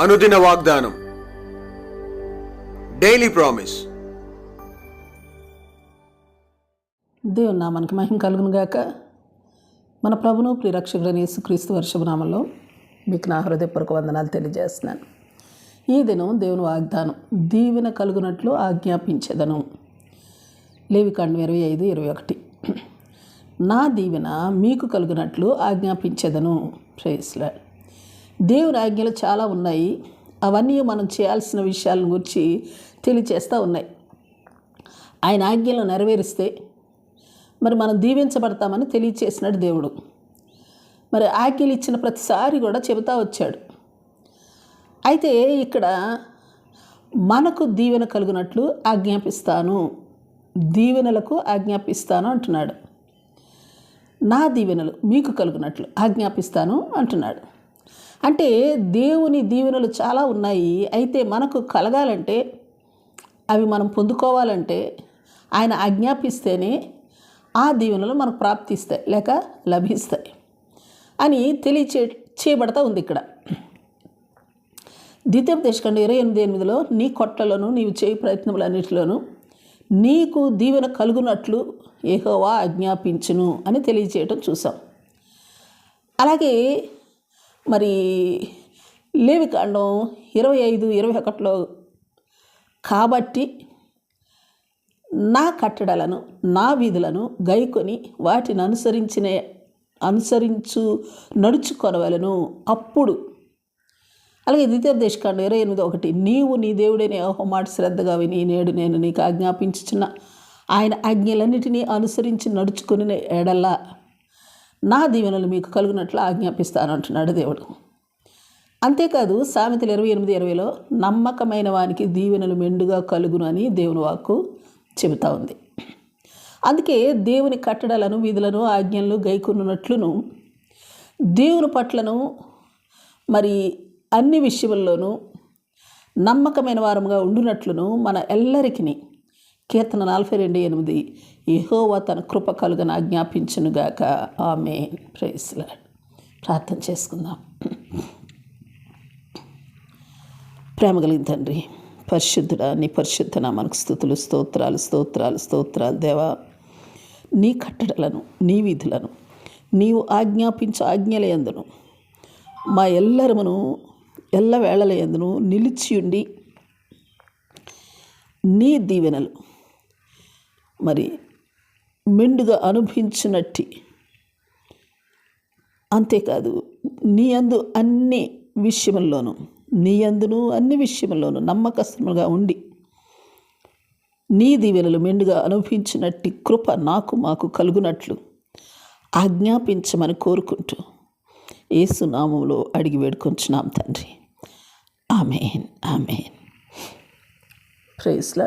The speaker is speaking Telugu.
అనుదిన వాగ్దానం. డైలీ ప్రామిస్ దేవుని నామానికి మహిమ కలుగును గాక. మన ప్రభును ప్రిరక్షకుడైన యేసుక్రీస్తు వర్షభనామంలో మీకు నా హృదయపూర్వక వందనాలు తెలియజేస్తున్నాను. ఈ దినం దేవుని వాగ్దానం దీవెన కలుగునట్లు ఆజ్ఞాపించదను. లేవికాండం ఇరవై ఐదు ఇరవై ఒకటి. నా దీవెన మీకు కలుగునట్లు ఆజ్ఞాపించదను. ప్రేస్లాడ్ దేవుని ఆజ్ఞలు చాలా ఉన్నాయి. అవన్నీ మనం చేయాల్సిన విషయాలను గురించి తెలియచేస్తూ ఉన్నాయి. ఆయన ఆజ్ఞలు నెరవేరిస్తే మరి మనం దీవించబడతామని తెలియచేసినాడు దేవుడు. మరి ఆజ్ఞలు ఇచ్చిన ప్రతిసారి కూడా చెబుతా వచ్చాడు. అయితే ఇక్కడ మనకు దీవెన కలుగునట్లు ఆజ్ఞాపిస్తాను. దీవెనలకు ఆజ్ఞాపిస్తాను అంటున్నాడు. నా దీవెనలు మీకు కలుగునట్లు ఆజ్ఞాపిస్తాను అంటున్నాడు. అంటే దేవుని దీవెనలు చాలా ఉన్నాయి. అయితే మనకు కలగాలంటే అవి మనం పొందుకోవాలంటే ఆయన ఆజ్ఞాపిస్తేనే ఆ దీవెనలు మనకు ప్రాప్తిస్తాయి లేక లభిస్తాయి అని తెలియచే చేయబడతా ఉంది ఇక్కడ. ద్వితీయోపదేశకండ ఇరవై ఎనిమిది ఎనిమిదిలో నీ కొట్లలోను నీవు చేయి ప్రయత్నములన్నిటిలోనూ నీకు దీవెన కలుగునట్లు ఏహోవా ఆజ్ఞాపించును అని తెలియచేయటం చూసాం. అలాగే మరి లేవికాండం ఇరవై ఐదు ఇరవై ఒకటిలో కాబట్టి నా కట్టడలను నా వీధులను గైకొని వాటిని అనుసరించిన అనుసరించు నడుచుకొనవలను అప్పుడు. అలాగే ద్వితీయ ద్వితీయోపదేశకాండం ఇరవై ఎనిమిది ఒకటి నీవు నీ దేవుడైన మాట శ్రద్ధగా విని నేడు నేను నీకు ఆజ్ఞాపించుచున్న. ఆయన ఆజ్ఞలన్నిటినీ అనుసరించి నడుచుకుని ఎడల్లా నా దీవెనలు మీకు కలుగునట్లు ఆజ్ఞాపిస్తానంటున్నాడు దేవుడు. అంతేకాదు సామెతలు ఇరవై ఎనిమిది ఇరవైలో నమ్మకమైన వానికి దీవెనలు మెండుగా కలుగును అని దేవుని వాక్కు చెబుతా ఉంది. అందుకే దేవుని కట్టడలను విధులను ఆజ్ఞలను గైకొనున్నట్లును దేవుని పట్లను మరి అన్ని విషయముల్లోనూ నమ్మకమైన వారముగా ఉండునట్లును మన ఎల్లరికిని కీర్తన నలభై రెండు ఎనిమిది. యెహోవా తన కృప కలుగన ఆజ్ఞాపించునుగాక ఆమె ప్రేస్లా ప్రార్థన చేసుకుందాం. ప్రేమ కలిగిన తండ్రి పరిశుద్ధుడా నీ పరిశుద్ధ నామానికి స్థుతులు స్తోత్రాలు స్తోత్రాలు స్తోత్రాలు. దేవా నీ కట్టడలను నీ విధులను నీవు ఆజ్ఞాపించు ఆజ్ఞల ఎందును మా ఎల్లరమును ఎల్ల వేళల ఎందును నిలిచియుండి నీ దీవెనలు మరి మెండుగా అనుభవించినట్టి. అంతేకాదు నీ అందు అన్ని విషయంలోనూ నీ అందును అన్ని విషయంలోనూ నమ్మకస్తులుగా ఉండి నీ దీవెనలు మెండుగా అనుభవించినట్టి కృప నాకు మాకు కలుగునట్లు ఆజ్ఞాపించమని కోరుకుంటూ ఏసునామంలో అడిగి వేడుకొంచున్నాం తండ్రి. Amen amen. ప్రైస్లా